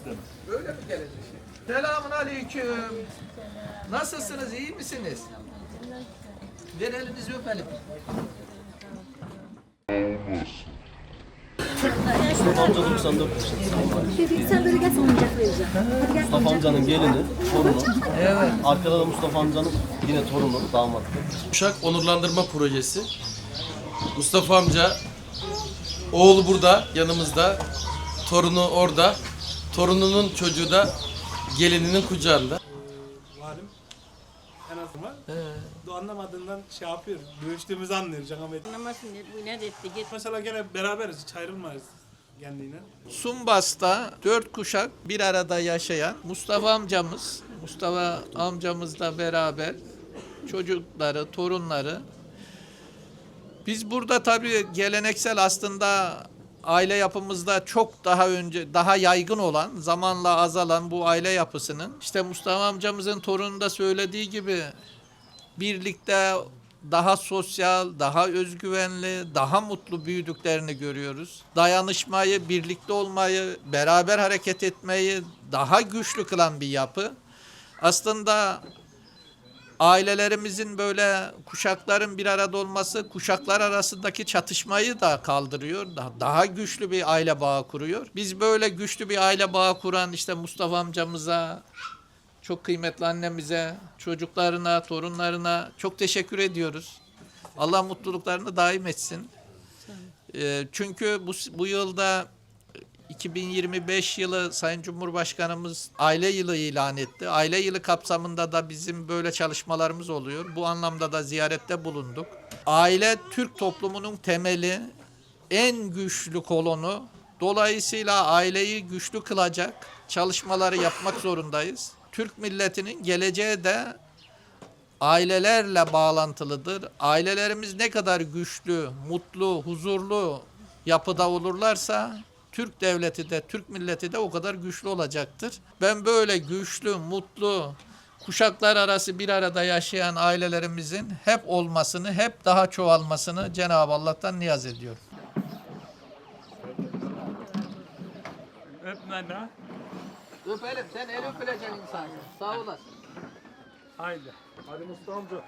sistemi. Böyle mi gelecek? Selamun aleyküm. Nasılsınız? iyi misiniz? Ver elinizi öpelim. Mustafa amca 94 yaşında. Dedik sen böyle gelsin oyuncak vereceğim. Hadi gel Mustafa amcanın gelini, torunu. Evet. Arkada da Mustafa amcanın yine torunu, damat. Uşak Onurlandırma Projesi. Mustafa amca, oğlu burada yanımızda, torunu orada, torununun çocuğu da gelininin kucağında. Valim en azından bu anlamadığından şey yapıyor. Görüştüğümüzü anlıyor Can Ahmet. Anlamasın dedi, bu ne dedi, git. Mesela gene beraberiz, hiç ayrılmayız kendiyle. Sumbas'ta dört kuşak bir arada yaşayan Mustafa amcamız, Mustafa amcamızla beraber çocukları, torunları. Biz burada tabii geleneksel aslında aile yapımızda çok daha önce daha yaygın olan, zamanla azalan bu aile yapısının işte Mustafa amcamızın torunu da söylediği gibi birlikte daha sosyal, daha özgüvenli, daha mutlu büyüdüklerini görüyoruz. Dayanışmayı, birlikte olmayı, beraber hareket etmeyi daha güçlü kılan bir yapı. Aslında ailelerimizin böyle kuşakların bir arada olması kuşaklar arasındaki çatışmayı da kaldırıyor. Daha, güçlü bir aile bağı kuruyor. Biz böyle güçlü bir aile bağı kuran işte Mustafa amcamıza, çok kıymetli annemize, çocuklarına, torunlarına çok teşekkür ediyoruz. Allah mutluluklarını daim etsin. Ee, çünkü bu, bu yılda 2025 yılı Sayın Cumhurbaşkanımız aile yılı ilan etti. Aile yılı kapsamında da bizim böyle çalışmalarımız oluyor. Bu anlamda da ziyarette bulunduk. Aile Türk toplumunun temeli, en güçlü kolonu. Dolayısıyla aileyi güçlü kılacak çalışmaları yapmak zorundayız. Türk milletinin geleceği de ailelerle bağlantılıdır. Ailelerimiz ne kadar güçlü, mutlu, huzurlu yapıda olurlarsa Türk devleti de, Türk milleti de o kadar güçlü olacaktır. Ben böyle güçlü, mutlu, kuşaklar arası bir arada yaşayan ailelerimizin hep olmasını, hep daha çoğalmasını Cenab-ı Allah'tan niyaz ediyorum. Öpme de. Öpelim, sen el öpüleceksin insan. Sağ olasın. Haydi. Hadi Mustafa amca.